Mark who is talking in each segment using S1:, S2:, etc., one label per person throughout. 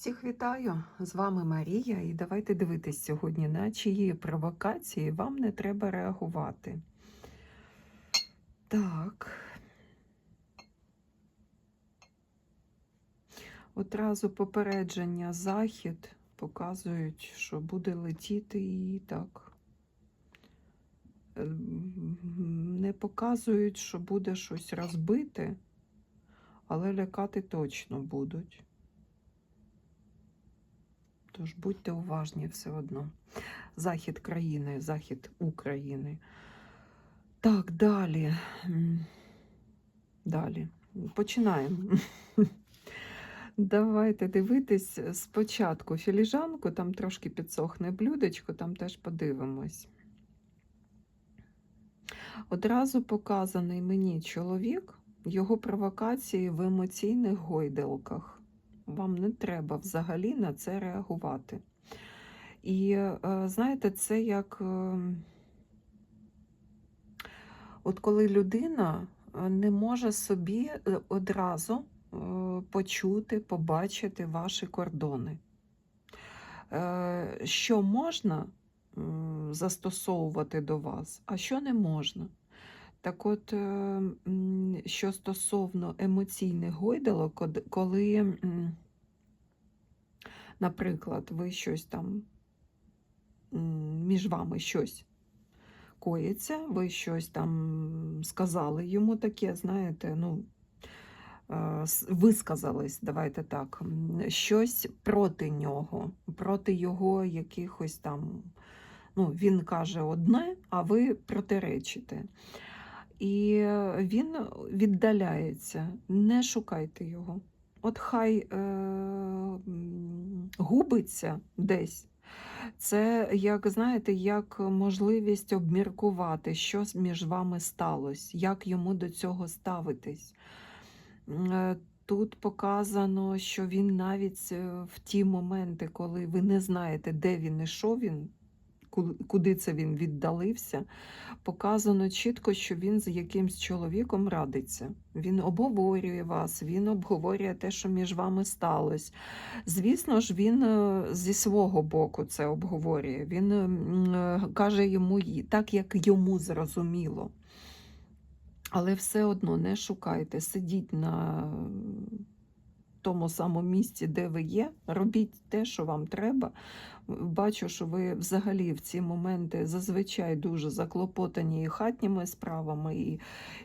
S1: Всіх вітаю! З вами Марія, і давайте дивитись сьогодні, на чиї провокації вам не треба реагувати. Так. Одразу попередження захід показують, що буде летіти і так. Е, Не показують, що буде щось розбите, але лякати точно будуть. Тож будьте уважні все одно. Захід країни, захід України. Так, далі. Далі. Починаємо. Давайте дивитись спочатку філіжанку, там трошки підсохне блюдечко, там теж подивимось. Одразу показаний мені чоловік, його провокації в емоційних гойдалках вам не треба взагалі на це реагувати. І е, знаєте, це як е, от коли людина е, не може собі одразу почути, побачити ваші кордони. Що можна застосовувати до вас, а що не можна. Так от, е, що стосовно емоційних гойдалок, коли, наприклад, ви щось там між вами щось коїться, ви щось там сказали йому таке, знаєте, ну, е, висказались, давайте так, щось проти нього, проти його якихось там. Ну, він каже одне, а ви протиречите. І він віддаляється. Не шукайте його. От хай е, губиться десь. Це, як знаєте, як можливість обміркувати, що між вами сталося, як йому до цього ставитись. Е, Тут показано, що він навіть е, в ті моменти, коли ви не знаєте, де він і що він, куди це він віддалився, показано чітко, що він з якимсь чоловіком радиться. Він обговорює вас, він обговорює те, що між вами сталося. Звісно ж, він е, зі свого боку це обговорює. Він е, каже йому так, як йому зрозуміло. Але все одно не шукайте, сидіть на тому самому місці, де ви є, робіть те, що вам треба. Бачу, що ви взагалі в ці моменти зазвичай дуже заклопотані і хатніми справами, і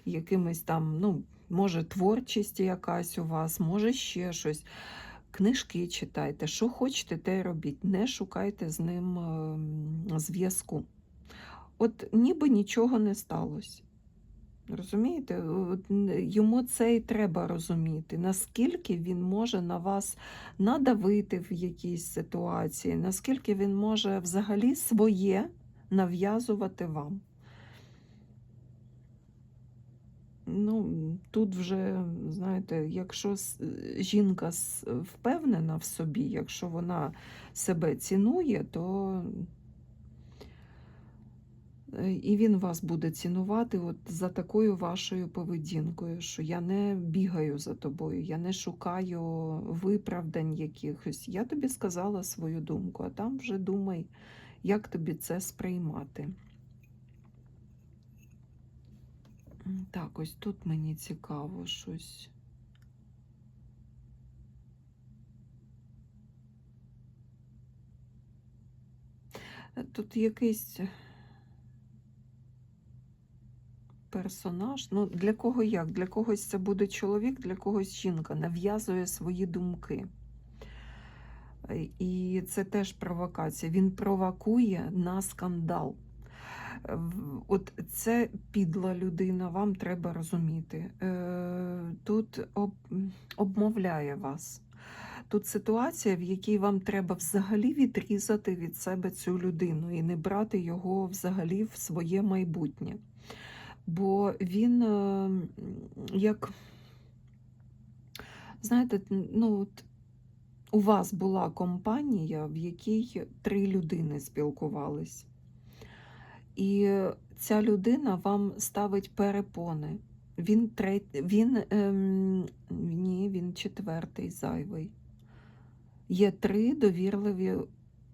S1: якимись там, ну, може, творчість якась у вас, може ще щось. Книжки читайте, що хочете, те робіть. Не шукайте з ним ем, зв'язку. От ніби нічого не сталося. Розумієте, йому це і треба розуміти, наскільки він може на вас надавити в якійсь ситуації, наскільки він може взагалі своє нав'язувати вам. Ну, тут вже, знаєте, якщо жінка впевнена в собі, якщо вона себе цінує, то І він вас буде цінувати от за такою вашою поведінкою, що я не бігаю за тобою, я не шукаю виправдань якихось. Я тобі сказала свою думку, а там вже думай, як тобі це сприймати. Так, ось тут мені цікаво щось. Е, Тут якийсь персонаж. Ну, для кого як? Для когось це буде чоловік, для когось жінка, нав'язує свої думки. Е, І це теж провокація. Він провокує на скандал. Е, От це підла людина, вам треба розуміти. Е, Тут обмовляє вас. Тут ситуація, в якій вам треба взагалі відрізати від себе цю людину і не брати його взагалі в своє майбутнє. Бо він е, як, знаєте, ну, от у вас була компанія, в якій три людини спілкувались. І ця людина вам ставить перепони. Він трет... він ем... ні, він четвертий зайвий. Є три довірливі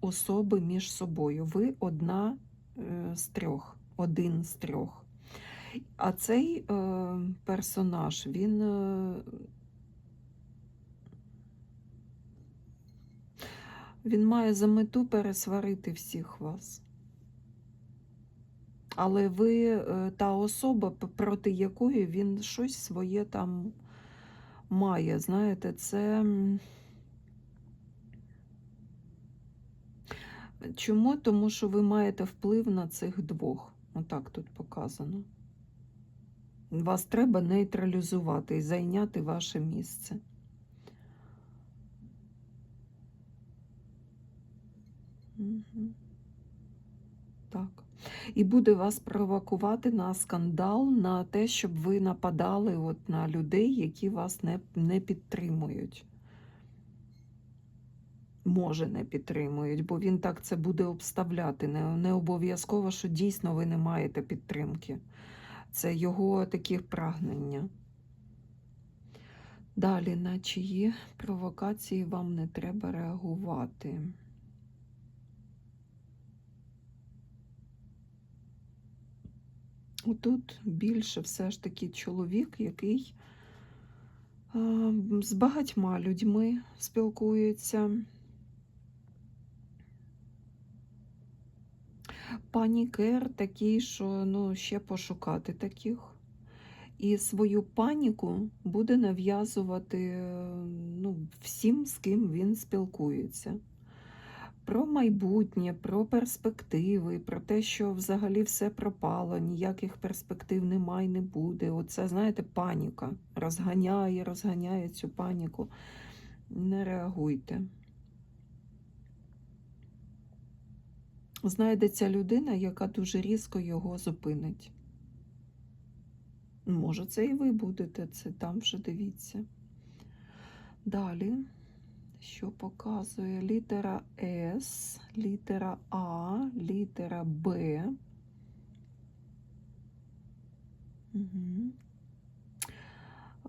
S1: особи між собою. Ви одна е, з трьох, один з трьох. А цей е, персонаж, він. Е, він має за мету пересварити всіх вас. Але ви е, та особа, проти якої він щось своє там має. Знаєте, це. Чому? Тому що ви маєте вплив на цих двох. Отак тут показано. Вас треба нейтралізувати і зайняти ваше місце. Так. І буде вас провокувати на скандал, на те, щоб ви нападали от на людей, які вас не, не підтримують. Може, не підтримують, бо він так це буде обставляти. Не, не обов'язково, що дійсно ви не маєте підтримки. Це його такі прагнення. Далі, на чиї провокації вам не треба реагувати. Тут більше все ж таки чоловік, який з багатьма людьми спілкується. Панікер такий, що ну, ще пошукати таких. І свою паніку буде нав'язувати ну, всім, з ким він спілкується. Про майбутнє, про перспективи, про те, що взагалі все пропало, ніяких перспектив немає, не буде. Оце, знаєте, паніка. Розганяє, розганяє цю паніку. Не реагуйте. Знайдеться людина, яка дуже різко його зупинить. Може, це і ви будете, це там вже дивіться. Далі, що показує літера С, літера А, літера Б.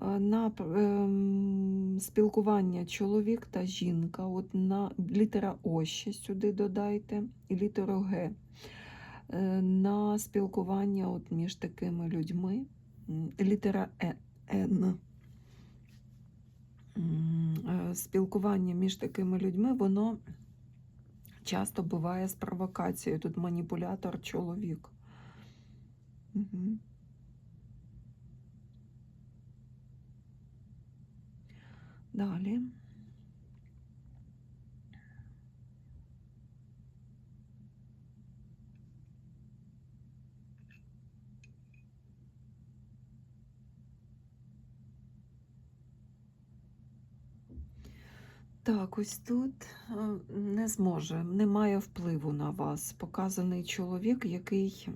S1: На ем, спілкування чоловік та жінка. От на літера О ще сюди додайте, і літеру Г. Е, На спілкування от між такими людьми. Літера Е- Н. Е, Спілкування між такими людьми, воно часто буває з провокацією. Тут маніпулятор чоловік. Угу. Далі. Так, ось тут е, не зможе, не має впливу на вас. Показаний чоловік, який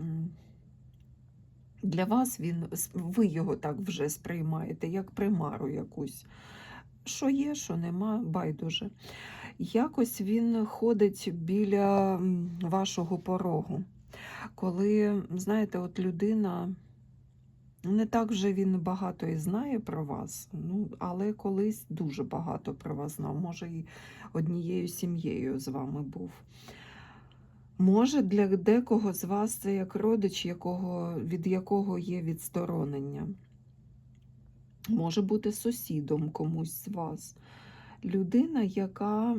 S1: для вас він, ви його так вже сприймаєте, як примару якусь. Що є, що нема, байдуже. Якось він ходить біля вашого порогу. Коли, знаєте, от людина. Не так вже він багато і знає про вас, ну, але колись дуже багато про вас знав. Може, і однією сім'єю з вами був. Може, для декого з вас це як родич, якого, від якого є відсторонення. Може бути сусідом комусь з вас. Людина, яка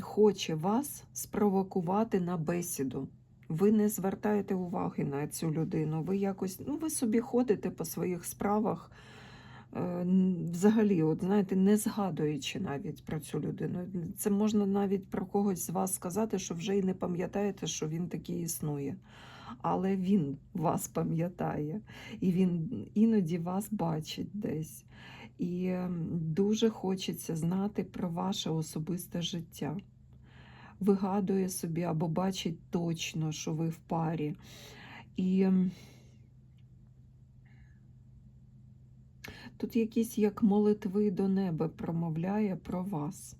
S1: хоче вас спровокувати на бесіду. Ви не звертаєте уваги на цю людину. Ви якось, ну, ви собі ходите по своїх справах, е, взагалі, от знаєте, не згадуючи навіть про цю людину. Це можна навіть про когось з вас сказати, що вже і не пам'ятаєте, що він такий існує. Але він вас пам'ятає, і він іноді вас бачить десь. І ем, дуже хочеться знати про ваше особисте життя вигадує собі або бачить точно, що ви в парі. І тут якісь як молитви до неба промовляє про вас.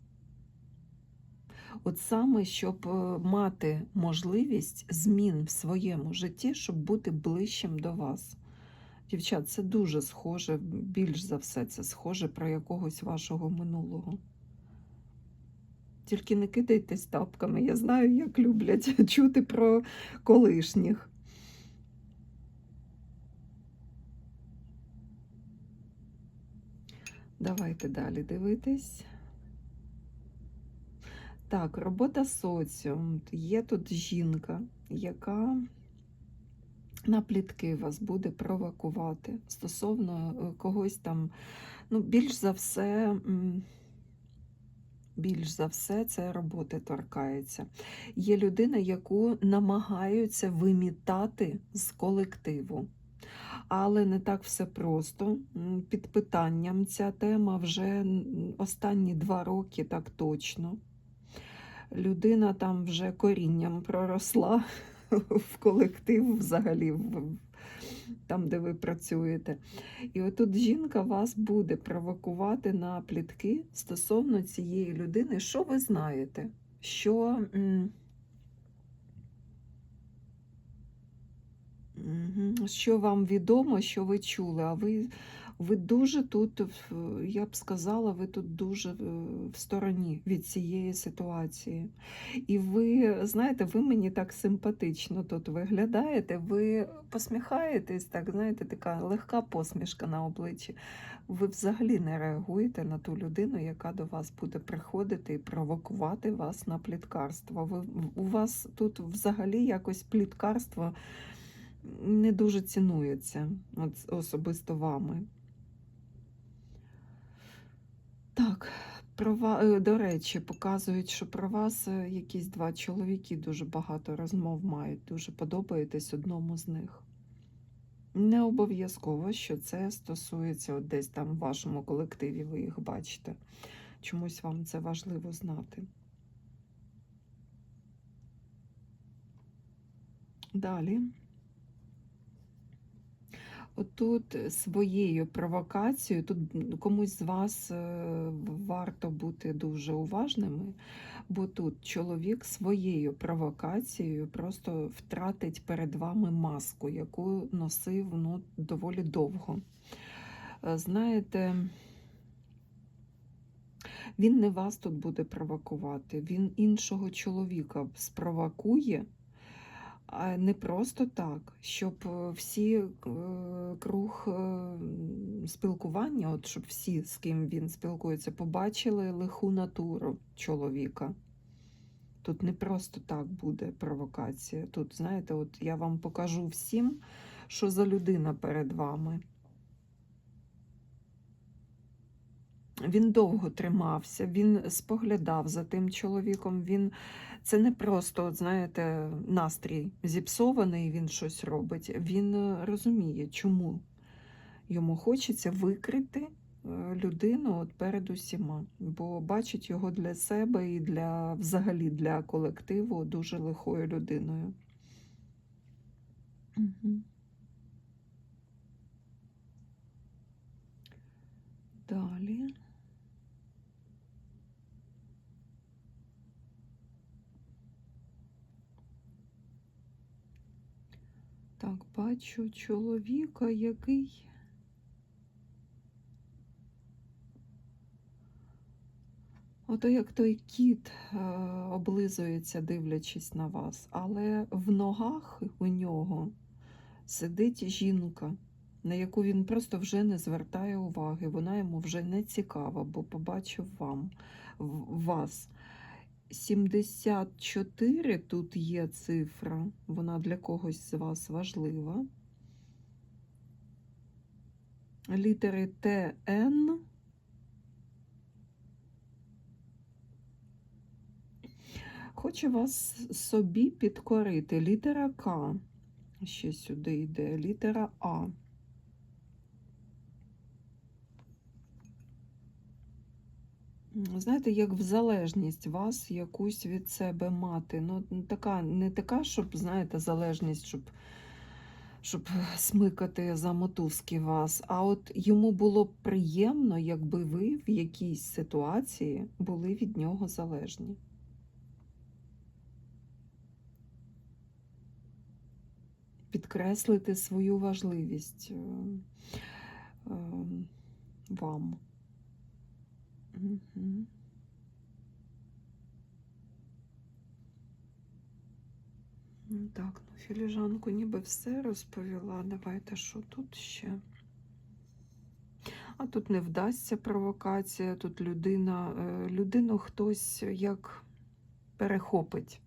S1: От саме, щоб е, мати можливість змін в своєму житті, щоб бути ближчим до вас. Дівчат, це дуже схоже, більш за все, це схоже про якогось вашого минулого. Тільки не кидайтесь тапками. Я знаю, як люблять чути про колишніх. Давайте далі дивитись. Так, робота соціум. Є тут жінка, яка на плітки вас буде провокувати стосовно е, когось там, ну, більш за все, більш за все, це роботи торкається. Є людина, яку намагаються вимітати з колективу. Але не так все просто. Під питанням ця тема вже останні два роки, так точно. Людина там вже корінням проросла в колектив взагалі, там, де ви працюєте. І отут жінка вас буде провокувати на плітки стосовно цієї людини. Що ви знаєте? Що. Що вам відомо, що ви чули, а ви, ви дуже тут, я б сказала, ви тут дуже е, в стороні від цієї ситуації. І ви, знаєте, ви мені так симпатично тут виглядаєте, ви посміхаєтесь, так, знаєте, така легка посмішка на обличчі. Ви взагалі не реагуєте на ту людину, яка до вас буде приходити і провокувати вас на пліткарство. Ви, у вас тут взагалі якось пліткарство не дуже цінується особисто вами. Так, про ва... е, до речі, показують, що про вас е, якісь два чоловіки дуже багато розмов мають, дуже подобаєтесь одному з них. Не обов'язково, що це стосується от десь там в вашому колективі, ви їх бачите. Чомусь вам це важливо знати. Далі. Отут своєю провокацією, тут комусь з вас е, варто бути дуже уважними, бо тут чоловік своєю провокацією просто втратить перед вами маску, яку носив ну, доволі довго. Е, Знаєте, він не вас тут буде провокувати, він іншого чоловіка спровокує. Не просто так, щоб е, всі е, круг е, спілкування, от щоб всі, з ким він спілкується, побачили лиху натуру чоловіка. Тут не просто так буде провокація. Тут, знаєте, от я вам покажу всім, що за людина перед вами. Він довго тримався, він споглядав за тим чоловіком. Він це не просто, от, знаєте, настрій зіпсований, він щось робить. Він е, розуміє, чому йому хочеться викрити е, людину от перед усіма, бо бачить його для себе і для взагалі для колективу дуже лихою людиною. Далі. Так, бачу чоловіка, який. Ото як той кіт е, облизується, дивлячись на вас, але в ногах у нього сидить жінка, на яку він просто вже не звертає уваги. Вона йому вже не цікава, бо побачив вам вас. 74 тут є цифра, вона для когось з вас важлива. Літери ТН. Хоче вас собі підкорити. Літера К. Ще сюди йде. Літера А. Знаєте, як в залежність вас якусь від себе мати. Ну, така, не така, щоб, знаєте, залежність, щоб, щоб смикати за мотузки вас. А от йому було б приємно, якби ви в якійсь ситуації були від нього залежні. Підкреслити свою важливість е, е, вам. Угу. Так, ну філіжанку ніби все розповіла. Давайте що тут ще? А тут не вдасться провокація, тут людина, е, людину хтось як перехопить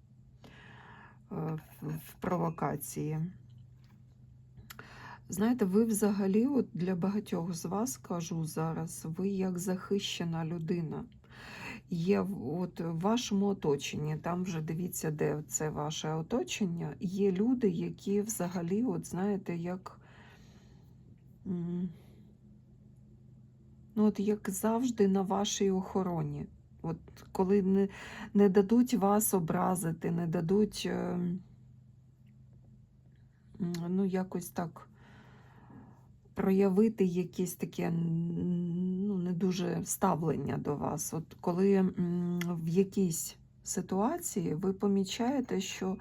S1: е, в провокації. Знаєте, ви взагалі, от для багатьох з вас кажу зараз, ви як захищена людина. Є от в вашому оточенні, там вже дивіться, де це ваше оточення. Є люди, які взагалі, от знаєте, як. Ну, от як завжди на вашій охороні. От коли не, не дадуть вас образити, не дадуть, е, ну, якось так проявити якесь таке ну, не дуже ставлення до вас. От коли в якійсь ситуації ви помічаєте, що е,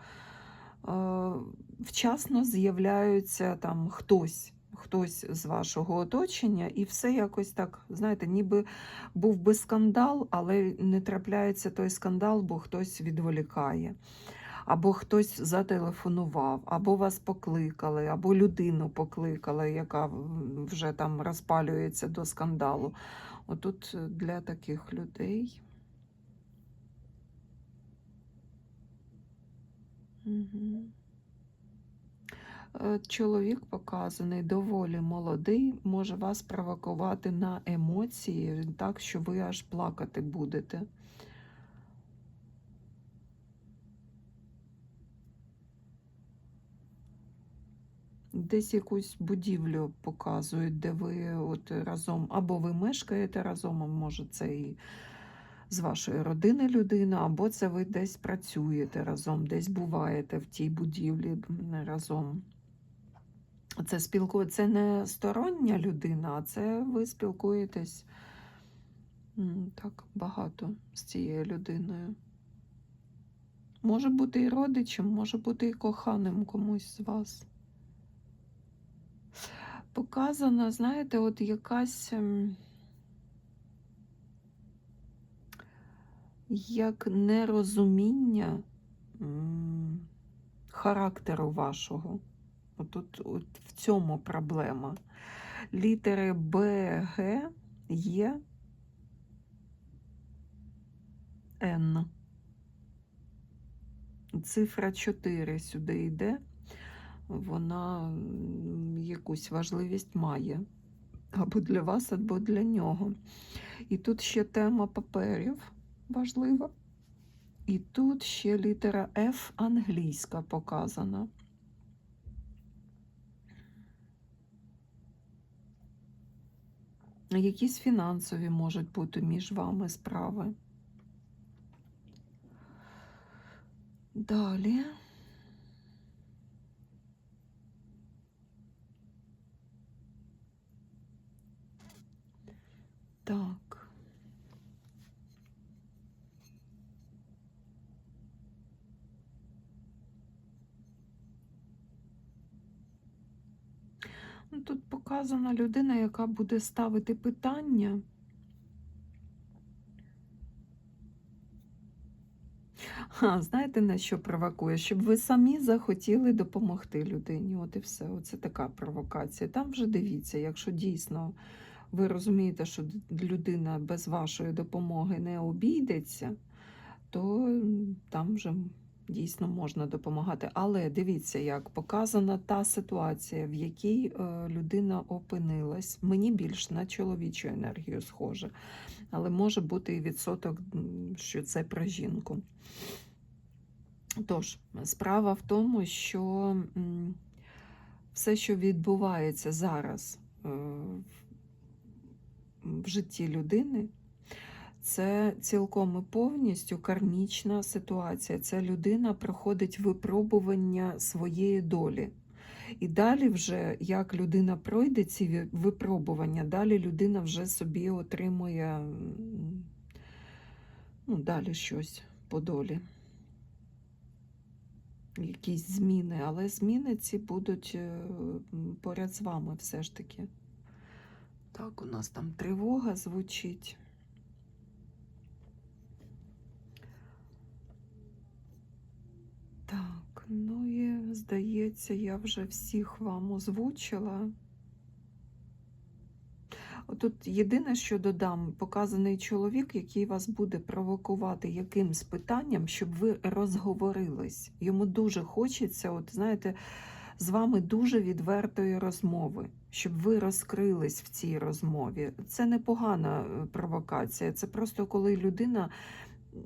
S1: вчасно з'являються там хтось, хтось з вашого оточення, і все якось так, знаєте, ніби був би скандал, але не трапляється той скандал, бо хтось відволікає. Або хтось зателефонував, або вас покликали, або людину покликали, яка вже там розпалюється до скандалу. Отут е, для таких людей. Угу. Чоловік показаний доволі молодий, може вас провокувати на емоції, так що ви аж плакати будете. Десь якусь будівлю показують, де ви от разом, або ви мешкаєте разом, а може це і з вашої родини людина, або це ви десь працюєте разом, десь буваєте в тій будівлі разом. Це спілку... це не стороння людина, а це ви спілкуєтесь так багато з цією людиною. Може бути і родичем, може бути і коханим комусь з вас. Показана, знаєте, от якась ем, як нерозуміння характеру вашого. Отут, от в цьому проблема. Літери Б, Г, Є, Н. Цифра 4 сюди йде. Вона якусь важливість має. Або для вас, або для нього. І тут ще тема паперів важлива. І тут ще літера F англійська показана. Якісь фінансові можуть бути між вами справи. Далі. Так. Ну, Тут показана людина, яка буде ставити питання. А, знаєте, на що провокує? Щоб ви самі захотіли допомогти людині. От і все. Оце така провокація. Там вже дивіться, якщо дійсно ви розумієте, що людина без вашої допомоги не обійдеться, то там вже дійсно можна допомагати. Але дивіться, як показана та ситуація, в якій е, людина опинилась. Мені більш на чоловічу енергію схоже, але може бути і відсоток, що це про жінку. Тож, справа в тому, що все, що відбувається зараз е, в- житті людини, це цілком і повністю кармічна ситуація. Ця людина проходить випробування своєї долі. І далі, вже, як людина пройде ці випробування, далі людина вже собі отримує ну, далі щось по долі. Якісь зміни, але зміни ці будуть е, поряд з вами все ж таки. Так, у нас там тривога звучить. Так, ну і здається, я вже всіх вам озвучила. Тут єдине, що додам, показаний чоловік, який вас буде провокувати якимсь питанням, щоб ви розговорились. Йому дуже хочеться, от знаєте, з вами дуже відвертої розмови, щоб ви розкрились в цій розмові. Це не погана е, провокація, це просто коли людина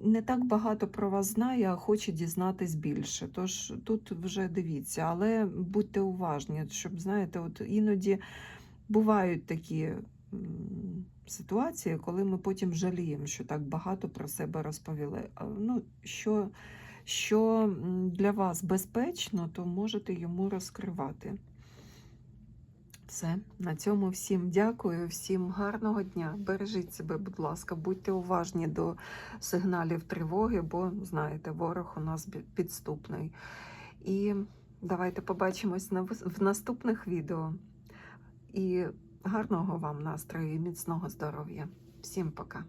S1: не так багато про вас знає, а хоче дізнатись більше. Тож тут вже дивіться, але будьте уважні, щоб знаєте, от іноді бувають такі ситуації, коли ми потім жаліємо, що так багато про себе розповіли. Ну, що, що для вас безпечно, то можете йому розкривати. Все, на цьому всім дякую, всім гарного дня. Бережіть себе, будь ласка, будьте уважні до сигналів тривоги, бо знаєте, ворог у нас підступний. І давайте побачимось в наступних відео. І гарного вам настрою і міцного здоров'я. Всім пока.